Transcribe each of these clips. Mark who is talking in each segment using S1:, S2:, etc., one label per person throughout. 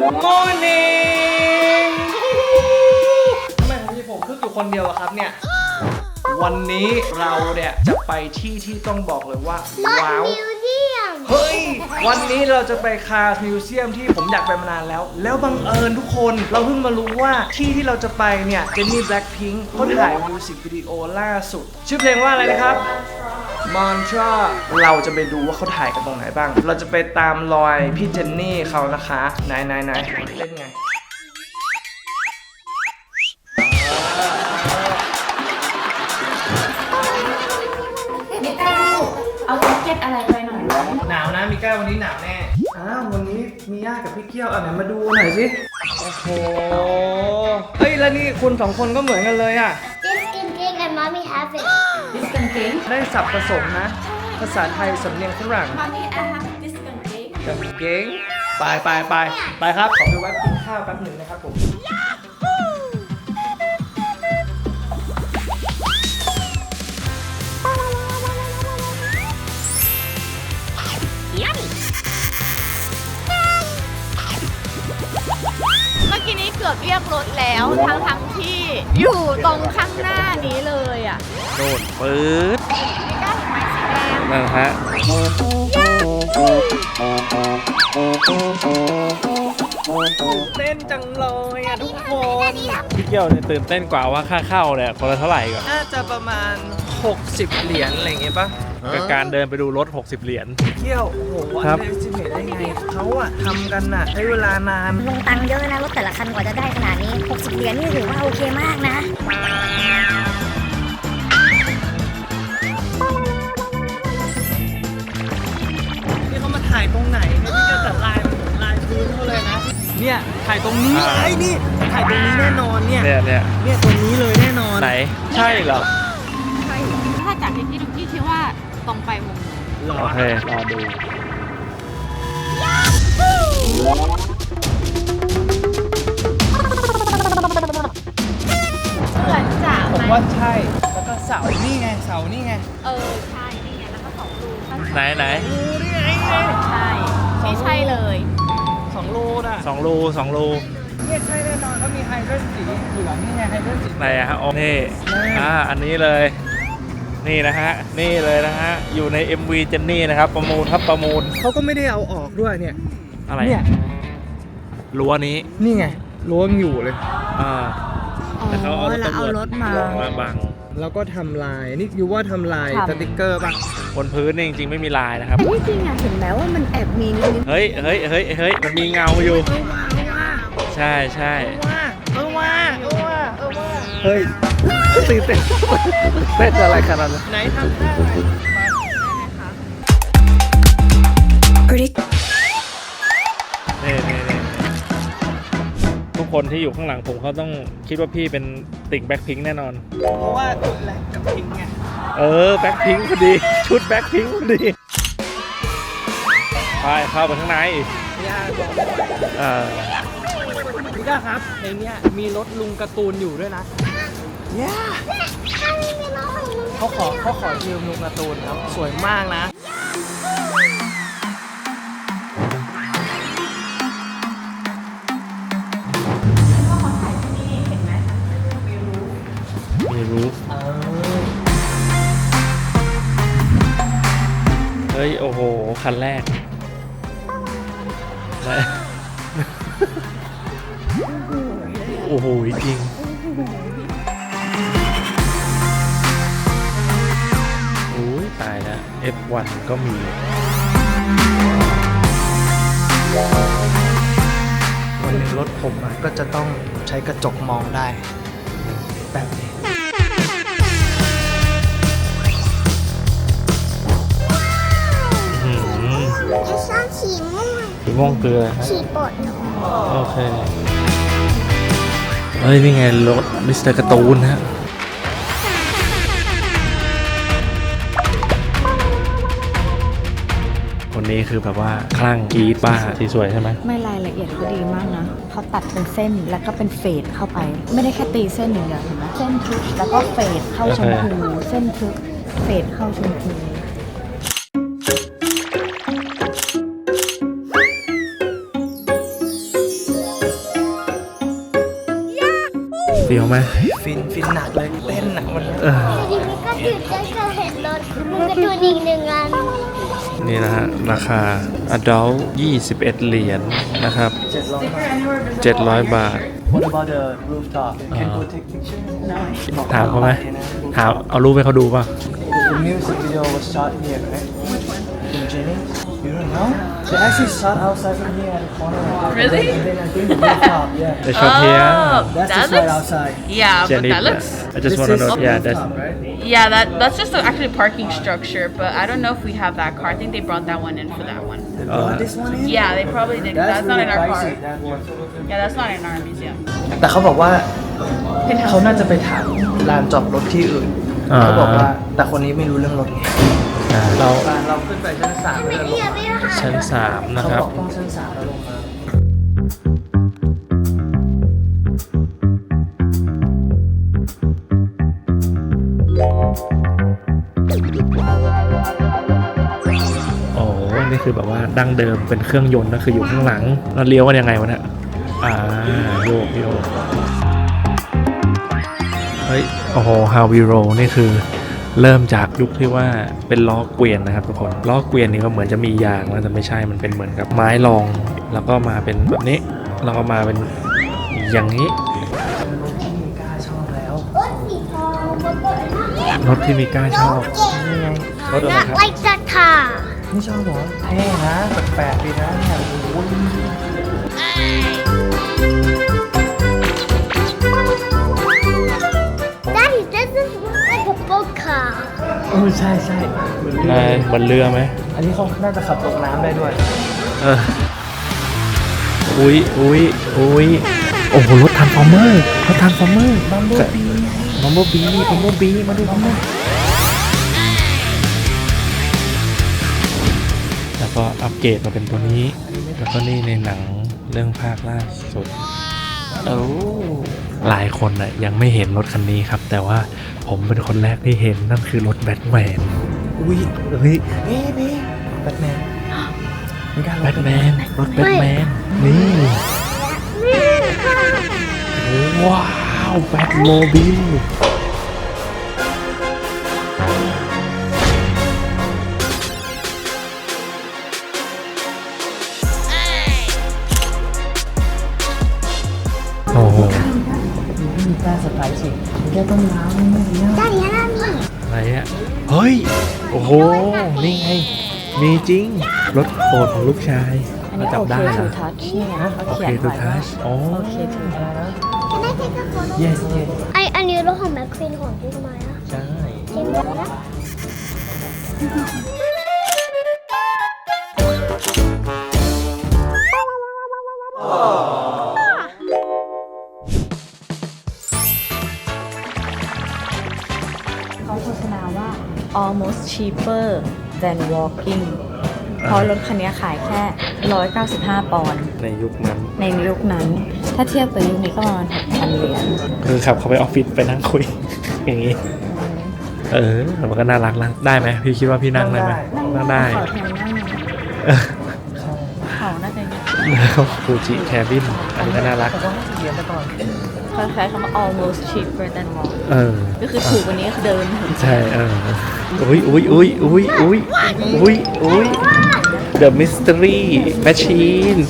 S1: Good morning ทำไมผมมีผมคึกอยู่คนเดียวอะครับเนี่ย วันนี้เราเนี่ยจะไปที่ที่ต้องบอกเลยว่า ว้าว
S2: มิวเซียม
S1: เฮ้ย วันนี้เราจะไปคาร์มิวเซียมที่ผมอยากไปมานานแล้ว แล้วบังเอิญทุกคนเราเพิ่งมารู้ว่าที่ที่เราจะไปเนี่ยเจนนี่แบล็ p พิงค์เขาถ่ายมิวสิกวิดีโอล่าสุด ชื่อเพลงว่าอะไรนะครับ มอนทราเราจะไปดูว่าเขาถ่ายกันตรงไหนบ้าง เราจะไปตามรอยพี่เจนนี่เขานะคะไหนไหนไหนเล่นไง
S3: ไม่กล้าเอาแจ็คเก็ตอะไรไปหน่อยไหม
S1: หนาวนะมิก้าวันนี้หนาวแน่อ้าววันนี้มีย่ากับพี่เกี้ยวอะไหนมาดูหน่อยสิโอ้โหเฮ้ยแล้วนี่คุณสองคนก็เหมือนกันเลยอะ
S2: This can take and mommy have it
S3: ดิสกันเก้ง
S1: ได้สับผสมนะ ภาษาไทยสำเนียงฝรั่ง
S3: มามีแอร์ฮับดิสกันเก้ง
S1: กับเก้งไปไปไปไปครับ ขอไปแวะกินข้าวแป๊บหนึ่งนะครับผม
S4: เมื่ อกี้นี้เกือบเรียกรถแล้วทั้งทั้งๆที่อยู่ตรงข้างหน้านี้เลยอะ
S5: โดดปื๊ด
S4: ไม่กล้าเห็นไหมสีแดง
S5: นั่นฮะ
S1: เต้นจังเลยอะทุกคน
S5: พี่เกียวเนี่ยตื่นเต้นกว่าว่าค่าเข้าเนี่ยคนละเท่าไหร่ก่อน
S1: น่าจะประมาณ 60 เหรียญอะไรอย่างเงี้ยปะ
S5: กับการเดินไปดูรถ 60 เหรียญ
S1: เที่ยว โอ้โห
S5: ครับ
S1: ได้จิเมตได้ไงเขาอะทำกันน่ะใช้เวลานาน
S2: ลงตังค์เยอะนะ รถแต่ละคันกว่าจะได้ขนาดนี้ 60 เหรียญนี่ถือว่าโอเคมากนะ
S1: นี่เขามาถ่ายตรงไหนเนี่ยพี่จะแต่ลายมันเหมือนลายพื้นเขาเลยนะ เนี่ย ถ่ายตรงนี้
S5: อ่า
S1: ไอ้นี่ ถ่ายตรงนี้แน่นอนเนี่ย
S5: เนี่ยเนี่ย
S1: เนี่ยตรงนี้เลยแน่นอน
S5: ไหน ใช่เหรอ
S4: ตรงไปมุมไหน
S1: หรอ
S5: โอเค รอดู
S4: เหมือนจะ
S1: ผม
S4: ไหม
S1: ว่าใช่ แล้วก็เสานี่ไง เสานี่ไง
S4: เออใช่นี่ไงแล้วก็สองรูถ้า
S5: ไหนไหน
S1: โอ้นี่ไงไง
S4: ใช่ไม่ใช่เลย
S1: สองโลน่ะ
S5: สองรูสองรู
S1: เนี่ยใช่แน่นอนเขามีไฮเดรนสีเหลืองนี่ไงไฮเดรนสี
S5: ไหนอะฮะโอ้นี่
S1: นี่
S5: อ่าอันนี้เลย นี่นะฮะ นี่เลยนะฮะ อยู่ใน MV เจนนี่นะครับ ประมูลครับประมูล
S1: เขาก็ไม่ได้เอาออกด้วยเนี่ย
S5: อะไร
S1: เนี่ย
S5: รั้วนี้
S1: นี่ไงล้วงอยู่เลย
S5: อ่าแต่เขาเอา
S3: แล้วเอารถมา
S5: มาบัง
S1: แล้วก็ทำลาย นี่ยูว่าทำลาย
S3: ทำ
S1: สติกเกอร์ป่ะ
S5: บนพื้นนี่จริงๆ ไม่มีลายนะครับ
S3: แต่ที่จริงอะเห็นแล้วว่ามันแอบมีนิด
S5: เฮ้ยเฮ้ยเฮ้ยเฮ้ยมันมีเงาอยู่ ใช่ใช่
S1: ว่าเออว่าเออว่าเออว่า เฮ้ยตื่นเต้นเต้นอะไรขนาดนั้นไหนทำท่าหน่อย
S5: นี่นี่นี่ทุกคนที่อยู่ข้างหลังผมเขาต้องคิดว่าพี่เป็นติ่งแบ็คพิงแน่นอน
S1: เพราะว่าแหลกกับพิงไง
S5: เออแบ็คพิงพอดี ชุดแบ็คพิงพอดี ไปเข้าไปข้างใน
S1: ย่าบอก
S5: เออ
S1: พี่ก้าครับในเนี้ยมีรถลุงการ์ตูนอยู่ด้วยนะย่า เขาขอเขาขอยืมลุงการ์ตูนครับ สวยมากนะ
S5: มีรูฟเฮ้ย โอ้โห คันแรกไหนโอ้โห จริง F1 ก็มี
S1: วันหนึงรถผมอะก็จะต้องใช้กระจกมองได้ แบบนี้
S5: อืม
S2: จะชอบสีม่วง
S5: สีม่วงเกลือฮะ
S2: สีโปรดหนู
S5: โอเคเฮ้ยนี่ไงรถมิสเตอร์การ์ตูนฮะ นี้คือแบบว่าคลั่งกรีดป้าสีสวยใช่ไหม
S3: ไม่รายละเอียดก็ดีมากนะเขาตัดเป็นเส้นแล้วก็เป็นเฟดเข้าไป ไม่ได้แค่ตีเส้นอย่างเดียวเห็นไหมเส้นทึบแล้วก็เฟดเข้าชมพูเส้นทึบเฟดเข้าชมพู
S2: เดี
S5: ยวไหม
S1: ฟินฟินหนักเลยเต้นหนักมัน
S5: เออ
S6: อยู่ดีๆก็ตื่นเต้นเห็นรถมันก็ดูนิ่งหนึ่งอัน
S5: นี่นะฮะ ราคา adult 21 เหรียญนะครับ 700 บาท
S1: What about the rooftop Can go take picture
S5: ถามเขาไหมถามเอารูปให้เขาดูป่ะ
S1: The music video was shot here right In Jennings You don't know They actually shot outside from here at the corner
S7: Really?
S1: And then I think the rooftop yeah
S5: The shop here
S1: That's
S7: that
S1: just right
S7: looks
S1: outside
S7: yeah, but
S5: Jenny,
S7: that looks
S5: I just
S1: This
S5: want to
S1: is
S5: know
S1: the
S5: yeah that's
S1: rooftop, right?
S7: yeah that that's just a, actually a parking structure, but I don't know if we have that car. I think they brought that one in for that one.
S1: They
S5: Uh,
S1: brought this one in
S7: Yeah, they probably did. 'cause
S1: That's
S7: That's, not
S1: really
S7: in our
S1: pricey
S7: car.
S1: that one
S7: Yeah, that's not in our museum.
S1: แต่เขาบอกว่าเขาน่าจะไปถามลานจอดรถที่อื่น
S5: อ่า
S1: เขาบอกว่าแต่คนนี้ไม่รู้เรื่องรถไง
S5: อ่า เรา
S1: เราขึ้นไปชั้นสามแล้วเดินลงมา
S5: ชั้น3นะ
S1: เขา
S5: ครับ
S1: บอกต้องชั้นสามแล้วลงมา
S5: โอ้โหนี่คือแบบว่าดั้งเดิมเป็นเครื่องยนต์ก็คืออยู่ข้างหลังแล้วเลี้ยวมันยังไงวะเนี่ย อ่าโยกโยกเฮ้ย โอ้โหฮาวิโรนี่คือ เริ่มจากยุคที่ว่าเป็นล้อเกวียนนะครับทุกคนล้อเกวียนนี่ก็เหมือนจะมียางนะแต่ไม่ใช่มันเป็นเหมือนกับไม้รอง แล้วก็มาเป็นแบบนี้แล้วก็มาเป็นอย่างนี้
S1: กล้าชอบแล้ว
S6: รถสีทองมันก็
S5: รถที่มีกล้าชอบรถอะไรครับ
S6: Not like that car
S1: ไม่ชอบเหรอเท่นะแปลกๆดีนะเนี่ยโอ้โเออใช่ใช่เหมือนเรือ
S5: ได้บนเรือไหม
S1: อันนี้เขาน่าจะขับตกน้ำได้ด้วย
S5: เอออุ้ยอุ้ยอุ้ยโอ้โหรถทันฟอร์เมอร์รถทันฟอร์เมอร์
S1: บัมเบิลบี
S5: บัมเบิลบีบัมเบิลบีมาดูบัมเบิลแล้วก็อัปเกรดมาเป็นตัวนี้ แล้วก็นี่ในหนังเรื่องภาคล่าสุดเอ้า หลายคนน่ะยังไม่เห็นรถคันนี้ครับ แต่ว่าผมเป็นคนแรกที่เห็นนั่นคือรถแบทแมน
S1: อุ้ย
S5: เฮ้ย
S1: เบ้เบ้แบทแมนมีการ
S5: แบทแมนรถแบทแมนนี่ว้าวแบทโมบิล
S1: ต้นน้ำไม่ดีนะ
S6: Daddy ฮันนามี
S5: อะไรอะเฮ้ย โอ้โห นี่ไง มีจริง รถโปรดของลูกชาย
S4: อันนี้
S5: เรา
S4: โอ
S5: จับ
S4: เค
S5: ได้
S4: ทู
S5: นะ
S4: ทัชนี่ไงเขา
S5: โอ
S4: เขี
S5: เค
S4: ยน
S5: ทู
S4: ไว้
S5: ทั
S4: ว่า
S5: ชอ๋อ
S4: โอเคทูทัช
S6: Can I take a photo
S1: yes yes
S6: ไออันนี้รถของแม็กควีนของพี่ทำไมอะ
S1: ใช่
S6: จริงเห
S4: cheaper than walking เพราะรถคันนี้ขายแค่ 195 ปอนด์
S5: ในยุคนั้น
S4: ในยุคนั้น ถ้าเทียบกับยุคนี้ก็ประมาณ6,000เหรียญ
S5: คือขับเข้าไปออฟฟิศไปนั่งคุย อย่างนี้ เออ มันก็น่ารักนะได้ไหมพี่คิดว่าพี่นั่งได้ไหมนั่งได้
S4: ขอแทนนั่งเขาน่าจะ
S5: แล้วฟูจิแคบินอันนี้ก็น่ารัก
S1: แต่ต้องให้เรียนไปก่อน
S4: เขาใช้คำว่า almost cheaper than walking
S5: เออ
S4: ก็คือถูกกว่านี้คือเดินถึง
S5: ใช่เอออุ้ยอุ้ยอุ้ยอุ้ยอุ้ยอุ้ยอุ้ย The Mystery Machine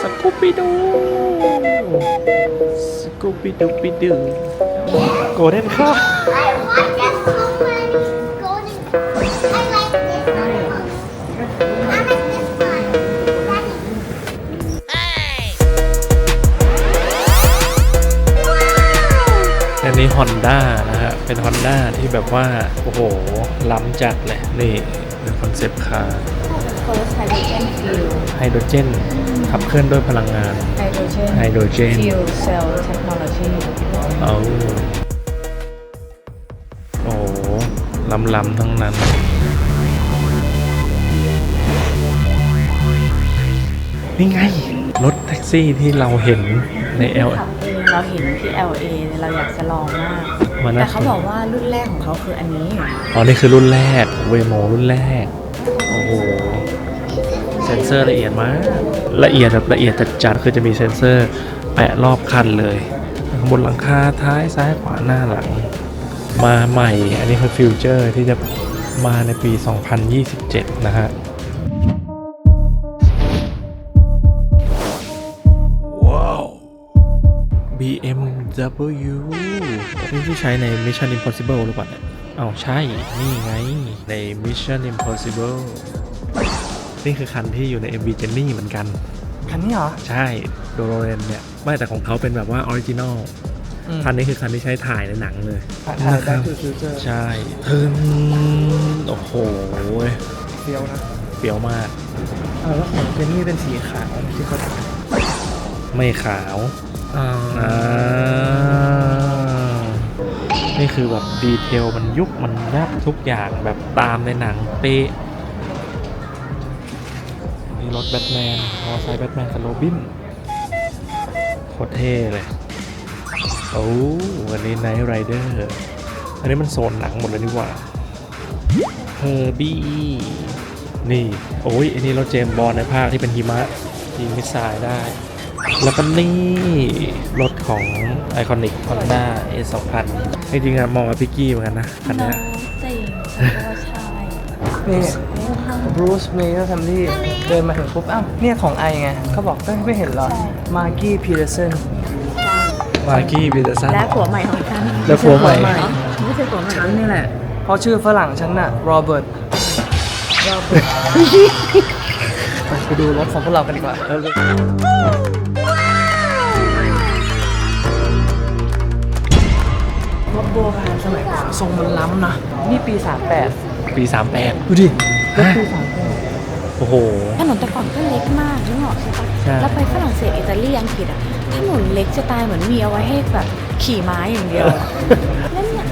S5: สกูปิดูสกูปิดูปิดูโกลเด้นครับ Honda นะฮะ เป็น Honda ที่แบบว่า โอ้โห ล้ำจัดเลย นี่เป็นคอนเซปต์คาร์
S4: first hydrogen fuel
S5: ไฮโดรเจนขับเคลื่อนด้วยพลังงาน
S4: hydrogen
S5: ไฮโดรเจน
S4: fuel cell technology
S5: เอาโอ้ลำลำๆทั้งนั้น นี่ไง รถแท็กซี่ที่เราเห็นใน L
S4: ขับ เองเราเห็นที่ LA เนี่ยเราอยากจะลองมาก
S5: มันน่า
S4: แต่เขาบอกว่ารุ่นแรกของเขาคืออันนี้
S5: อ๋อ นี่คือรุ่นแรกเวโมรุ่นแรก โอ้โห เซนเซอร์ละเอียดมาก ละเอียดแบบละเอียดจัดๆคือจะมีเซนเซอร์แปะรอบคันเลยข้างบนหลังคาท้ายซ้ายขวาหน้าหลัง มาใหม่ อันนี้คือฟิวเจอร์ที่จะมาในปี 2027 นะฮะ BMW นี่ที่ใช้ใน Mission Impossible หรือเปล่าเนี่ยอ้าวใช่ นี่ไง ใน Mission Impossible นี่คือคันที่อยู่ใน MV Jenny เหมือนกัน
S1: คันนี้เหรอ
S5: ใช่โดโรเรนเนี่ย ไม่แต่ของเขาเป็นแบบว่าออริจินอล
S1: อืม
S5: คันนี้คือคันที่ใช้ถ่ายในหนังเลย
S1: ถ่ายถ่าย Back to the Future
S5: ใช่ทึนโอ้โห
S1: เฟี้ยวนะ
S5: เปรี้ยวมาก
S1: เออแล้วของเจนนี่เป็นสีขาวที่เขาถ่าย
S5: ไม่ขาว
S1: อ่า
S5: อ่า นี่คือแบบดีเทลมันยุบมันยับทุกอย่างแบบตามในหนังเป๊ะนี่รถแบทแมน มอไซค์แบทแมนกับโรบินโคตรเท่เลย โอ้วันนี้ไนท์ไรเดอร์ อันนี้มันโซนหนังหมดเลยดีกว่าเฮอร์บี้นี่ โอ้ยอันนี้รถเจมบอลในภาคที่เป็นหิมะยิงมิสไซล์ได้ แล้วก็นี่ รถของไอคอนิก Honda A 2 0 0จริงๆอะมองกับพิกกี้เหมือนกันนะคันเนี้ย
S3: จริงฉันก็ว่าใช่
S1: นี่บรูซเมย์แฟมลี่เดินมาถึงปุ๊บ อ้าว เนี่ยของไอไงเขาบอกก็ไม่เห็นเหรอมาร์กี้พีเดอร์สัน
S5: มาร์กี้บีเตอร์สัน
S3: และผัวใหม่ของฉัน
S5: แล้วผัวใหม่
S3: ไม่ใช่ผัวใหม่
S1: ฉันนี่แหละเพราะชื่อฝรั่งฉันน่ะโรเบิร์ต ไปดูรถของพวกเรากันดีกว่ารถโบราณสมัยก่อนทรงมันล้ำนะ นี่ปี 38
S5: ปี 38
S1: ดูดิรถ
S5: ฮะ
S1: ปี
S5: โอ้โห
S3: ถนนแต่ก่อนก็เล็กมากนึกออกใช่ปะ
S5: ใช่
S3: แล้วไปฝรั่งเศสอิตาลีอังกฤษอะถนนเล็กจะตายเหมือนมีเอาไว้ให้แบบขี่ม้าอย่างเดียวอะแล้วเนี่ย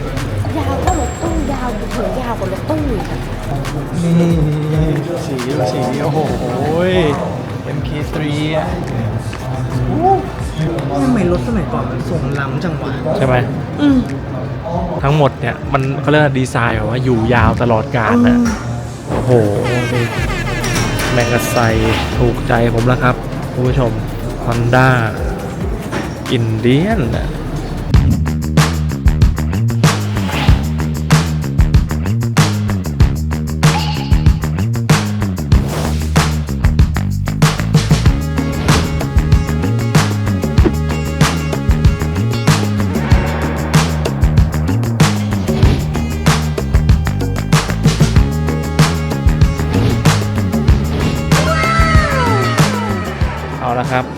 S3: ยาวก็รถตู้ ยาวเผื่อยาวกว่ารถตู้อีกอะ
S1: 38นี่สีสีโอ้โห MK3 อะโอ้ทำไมรถสมัยก่อนมันทรงล้ำจังวะ
S5: ใช่ไหม
S3: อืม
S5: ทั้งหมดเนี่ย มันเขาเรียกว่าดีไซน์แบบว่าอยู่ยาวตลอดกาลนะโอ้โหนี่แมงกะไซถูกใจผมแล้วครับคุณผู้ชม Honda อินเดียนเอ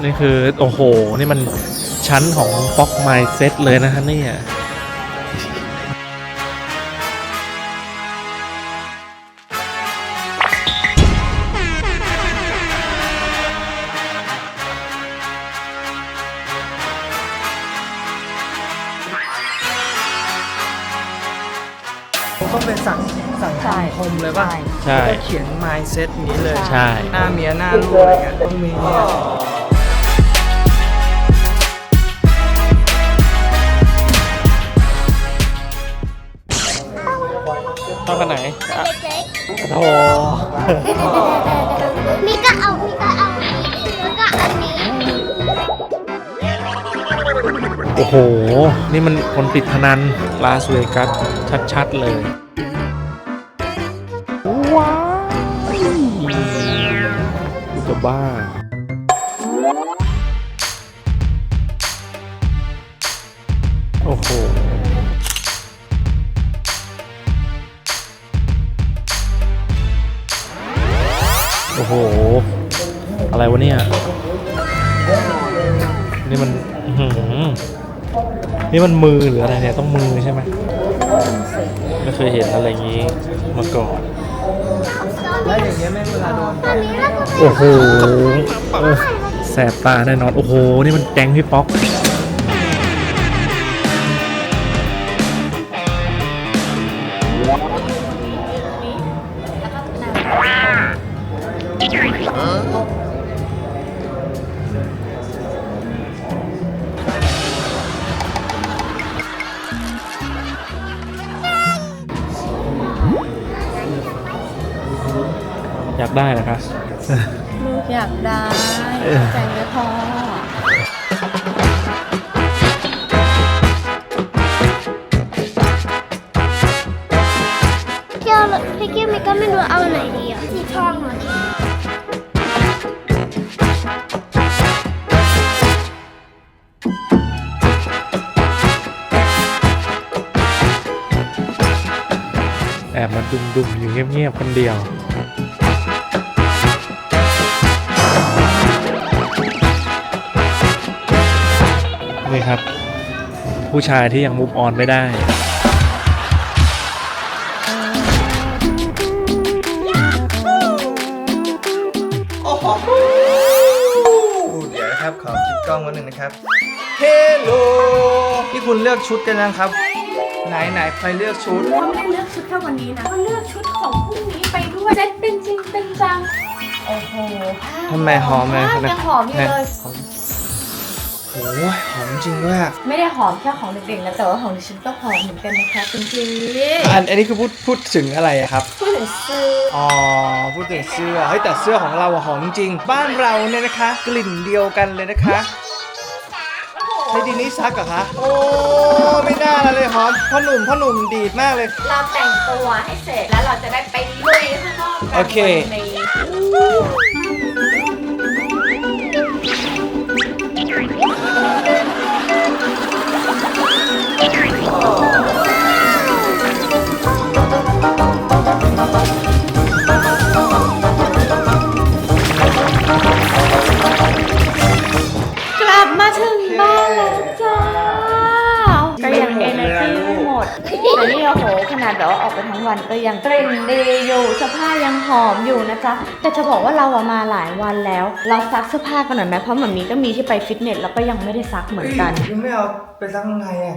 S5: นี่คือ โอ้โห นี่มันชั้นของป๊อกไมเซ็ตเลยนะฮะเนี่ย
S1: ต้องเป็นสั่งสั่ง
S3: ใช่
S1: คำคมเลยป่ะ
S5: ใช่
S1: ต้องเขียน mindset อย่างนี้เลย
S5: ใช่
S1: หน้าเมียหน้าลูกอะไรเงี้ยต้องมีเนี่ย
S6: มีก็เอา มีก็เอาแล้วก็อันนี้
S5: โอ้โห นี่มันคนติดพนันลาสเวกัสชัดๆเลย ว้าวจะบ้า โอ้โห อะไรวะเนี่ย นี่มันอื้อหือนี่มันมือหรืออะไรเนี่ยต้องมือใช่ไหมไม่เคยเห็นอะไรอย่างนี้มาก่อน
S1: แล้วอย่างเงี้ยแม่งเวลาโดน
S6: อันนี้แล้วก็
S5: โอ้โหเออแสบตาแน่นอน โอ้โห นี่มันแก๊งพี่ป๊อก ดุ
S3: ม
S5: ๆอยู่เงียบๆคนเดียวนี่ครับ ผู้ชายที่ยังมุฟออนไม่ได้
S1: เดี๋ยวนะครับ ขอคิดกล้องวันหนึ่งนะครับ เฮลโลที่คุณเลือกชุดกันยังครับ ไหนไหนใครเลือกชุด
S4: อกชุดแค่วันนี้นะเขาเลือกชุดของพรุ่งนี้ไปด้วยเซ็ตเป็นจริงเป็นจัง โอ้โหผ้า
S1: ทำไมหอมเลย
S4: ผ้ายังหอมอยู่เลย
S1: โอ้ยหอมจริงด้วยอะ
S4: ไม่ได้หอมแค่ของเด็กๆนะแต่ว่าของดิฉันก็หอมเหมือนกันนะคะจริงๆ
S1: อันอันนี้คือพูดพูดถึงอะไรอะครับ
S4: พูดถึงซื้อ
S1: อ๋อพูดถึงเสื้อเฮ้ยแต่เสื้อของเราอะหอมจริง บ้านเราเนี่ยนะคะ กลิ่นเดียวกันเลยนะคะ ใช้ดินนี้ซักเหรอคะ โอ้ไม่น่าเลยหอมพ่อหนุ่มพ่อหนุ่มดีดมากเลย
S4: เราแต่งตัวให้เสร็จแล้วเราจะได้ไปลุยข้างนอกกั
S1: โอเค
S4: วันนี้ก แต่นี่โอ้โหขนาดแบบว่าออกไปทั้งวันก็ยังกลิ่นดีอยู่เสื้อผ้ายังหอมอยู่นะจ๊ะแต่จะบอกว่าเราอะมาหลายวันแล้ว เราซักเสื้อผ้ากันหน่อยไหมเพราะเหมือนมีก็มีที่ไปฟิตเนสแล้วก็ยังไม่ได้ซักเหมือนกัน
S1: ยังไม่เอาไปซักข้างในอะ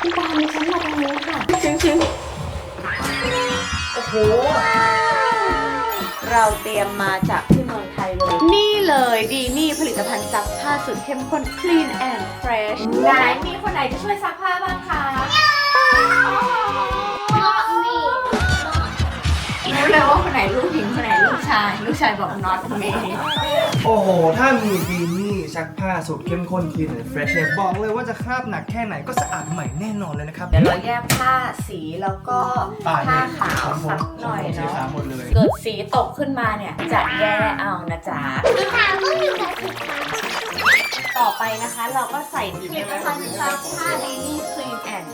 S4: คุณตามีฉันมาทางนี้ค่ะชิงๆโอ้โหเราเตรียมมาจากที่เมืองไทยเลย นี่เลยดีนี่ผลิตภัณฑ์ซักผ้าสุดเข้มข้น clean and fresh ไหนมีคนไหนจะช่วยซักผ้าบ้างคะ
S6: Not me
S4: รู้เลยว่าคนไหนลูกหญิงคนไหนลูกชาย ลูกชายบอก not me
S1: โอ้โห ถ้ามีดีนี่ซักผ้าสูตรเข้มข้นคลีนและเฟรชเนี่ยบอกเลยว่าจะคราบหนักแค่ไหนก็สะอาดใหม่แน่นอนเลยนะครับ
S4: เดี๋ยวเราแยกผ้าสีแล้วก็
S1: อ่า
S4: ผ้า
S1: นี่
S4: ขาวซักหน่อย
S1: สี
S4: เนาะ
S1: ขาวหมดเลย
S4: เกิดสีตกขึ้นมาเนี่ย จะแย่เอานะจ๊ะ
S6: สีขาวก็อยู่กับสีขาว
S4: ต่อไปนะคะเราก็ใส่ผลิตภัณฑ์ซักผ้าดีนี่ clean and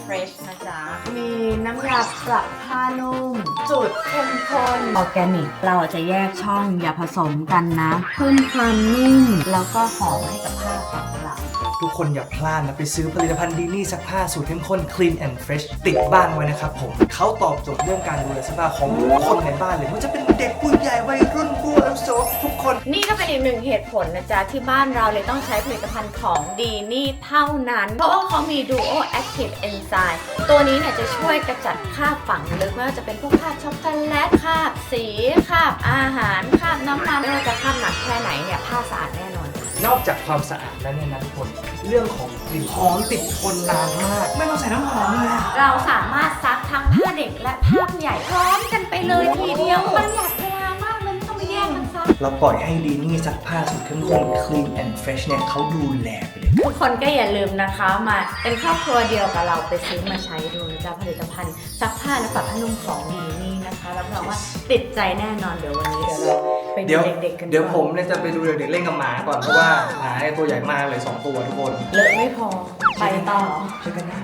S4: fresh นะจ๊ะ มีน้ำยาปรับผ้านุ่ม จุดเข้มข้นออร์แกนิก เราจะแยกช่องอย่าผสมกันนะ เพิ่มความนุ่ม แล้วก็หอมให้กับผ้าของเรา
S1: ทุกคนอย่าพลาดนะ ไปซื้อผลิตภัณฑ์ดีนี่ซักผ้าสูตรเข้มข้น clean and fresh ติดบ้านไว้นะครับผมเขาตอบโจทย์เรื่องการดูแลเสื้อผ้าของทุกคนในบ้านเลยไมันจะเป็นเด็กผู้ใหญ่วัยรุ่นผู้อาวุโสทุกคน
S4: นี่ก็เป็นอีกหนึ่งเหตุผลนะจ๊ะ ที่บ้านเราเลยต้องใช้ผลิตภัณฑ์ของดีนี่เท่านั้น เพราะว่าเขามี Duo Active Enzyme ตัวนี้เนี่ยจะช่วยกระจัดคราบฝังลึกไม่ว่าจะเป็นพวกคราบช็อกโกแลตคราบสีคราบอาหารคราบน้ำมันไม่ว่าจะคราบหนักแค่ไหนเนี่ยผ้าสะอาดแน่นอน
S1: นอกจากความสะอาดแล้วเนี่ยนะทุกคน เรื่องของกลิ่นหอมติดทนนานมาก ไม่ต้องใส่น้ำหอมเลยอะ
S4: เราสามารถซักทั้งผ้าเด็กและผ้าผู้ใหญ่พร้อมกันไปเลยทีเดียวประหยัดเวลามากเลยไม่ต้องไปแยกกันซัก
S1: เราปล่อยให้ดีนี่ซักผ้าสูตรเข้มข้น clean and fresh เนี่ยเขาดูแลไปเลย
S4: ทุกคนก็อย่าลืมนะคะมาเป็นครอบครัวเดียวกับเราไปซื้อมาใช้ดูนะจ๊ะผลิตภัณฑ์ซักผ้าและปรับผ้านุ่มของดีนี่นะคะรับรองว่าติดใจแน่นอนเดี๋ยววันนี้เดี๋ยวเรา ไป
S1: เดี๋
S4: ดู
S1: ยว
S4: เด็กๆกัน
S1: เดี๋ยว
S4: ก่อน
S1: ผมเนี่ยจะไปดูเด็กๆเล่นกับหมาก่อนเพราะว่าหมาเนี่ยตัวใหญ่มากเลย2ตัวทุกคน
S4: เลอะไม่พอไปต่อ
S1: ช่วยกันนะ